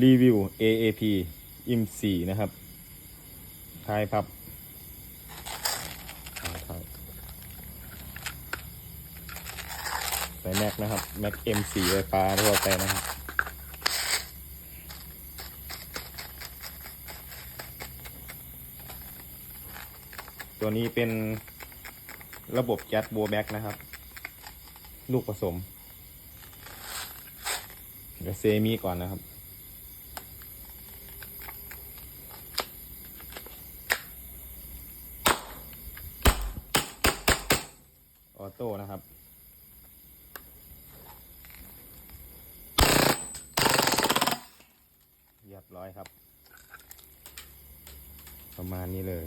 รีวิว AAP อิมสีนะครับทายพับทายทายใส่แม็กนะครับ แม็ก M4 ไฟฟ้าทั่วไปนะครับตัวนี้เป็นระบบแก๊สโบแบ็กนะครับ ลูกผสม เดี๋ยวเซมิก่อนนะครับ ออโต้นะครับ เรียบร้อยครับ ประมาณนี้เลย